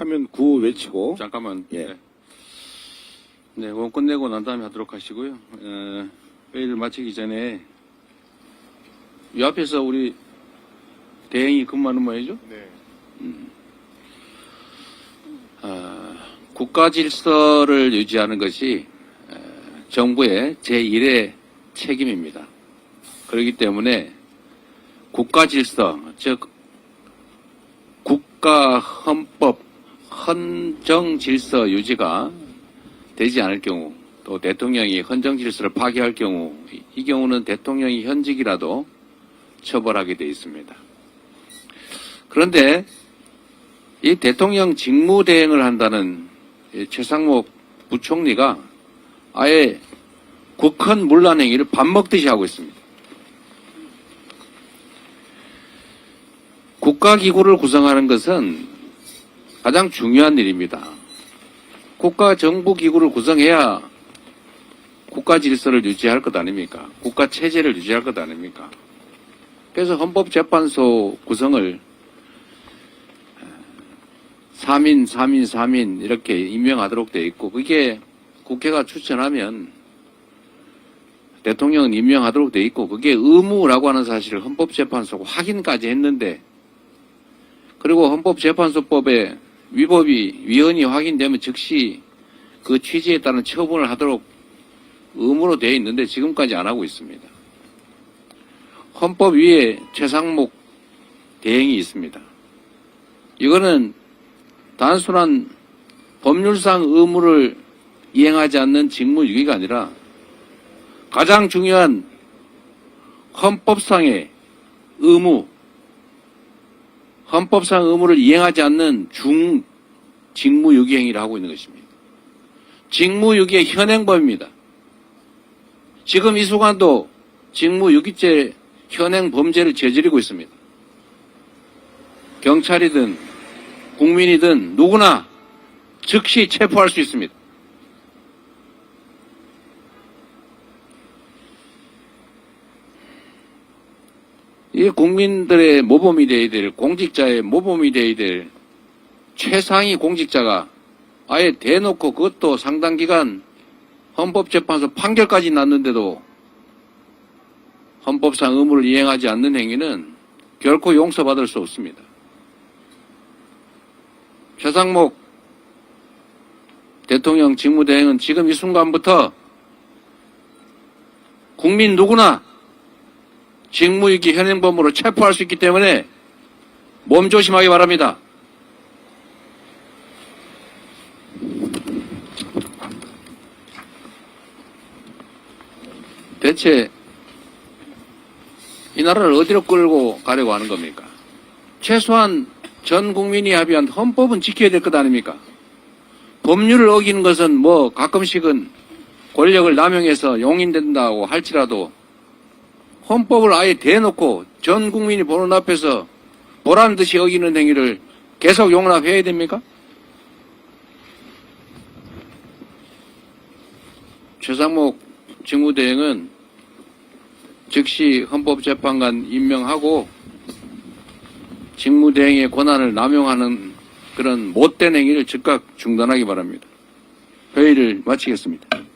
하면 구호 외치고 잠깐만. 예. 네. 네, 끝내고 난 다음에 하도록 하시고요. 어, 회의를 마치기 전에 이 앞에서 우리 대행이 근무하는 모양이죠? 네. 어, 국가 질서를 유지하는 것이 어, 정부의 제1의 책임입니다. 그렇기 때문에 국가 질서, 즉 국가 헌법, 헌정 질서 유지가 되지 않을 경우 또 대통령이 헌정 질서를 파괴할 경우 이- 이 경우는 대통령이 현직이라도 처벌하게 돼 있습니다. 그런데 이 대통령 직무 대행을 한다는 이 최상목 부총리가 아예 국헌 문란 행위를 밥 먹듯이 하고 있습니다. 국가기구를 구성하는 것은 가장 중요한 일입니다. 국가 정부 기구를 구성해야 국가 질서를 유지할 것 아닙니까? 국가 체제를 유지할 것 아닙니까? 그래서 헌법재판소 구성을 3인, 3인, 3인 이렇게 임명하도록 돼 있고 그게 국회가 추천하면 대통령은 임명하도록 돼 있고 그게 의무라고 하는 사실을 헌법재판소가 확인까지 했는데 그리고 헌법재판소법에 위법이 위헌이 확인되면 즉시 그 취지에 따른 처분을 하도록 의무로 되어 있는데 지금까지 안 하고 있습니다. 헌법 위에 최상목 대행이 있습니다. 이거는 단순한 법률상 의무를 이행하지 않는 직무유기가 아니라 가장 중요한 헌법상의 의무, 헌법상 의무를 이행하지 않는 중 직무유기 행위를 하고 있는 것입니다. 직무유기의 현행범입니다. 지금 이 순간도 직무유기죄 현행 범죄를 저지르고 있습니다. 경찰이든 국민이든 누구나 즉시 체포할 수 있습니다. 이 국민들의 모범이 되어야 될 공직자의 모범이 되어야 될 최상위 공직자가 아예 대놓고 그것도 상당 기간 헌법재판소 판결까지 났는데도 헌법상 의무를 이행하지 않는 행위는 결코 용서받을 수 없습니다. 최상목 대통령 직무대행은 지금 이 순간부터 국민 누구나 직무유기 현행범으로 체포할 수 있기 때문에 몸조심하기 바랍니다. 대체 이 나라를 어디로 끌고 가려고 하는 겁니까? 최소한 전 국민이 합의한 헌법은 지켜야 될 것 아닙니까? 법률을 어기는 것은 뭐 가끔씩은 권력을 남용해서 용인된다고 할지라도 헌법을 아예 대놓고 전 국민이 보는 앞에서 보란 듯이 어기는 행위를 계속 용납해야 됩니까? 최상목 직무대행은 즉시 헌법재판관 임명하고 직무대행의 권한을 남용하는 그런 못된 행위를 즉각 중단하기 바랍니다. 회의를 마치겠습니다.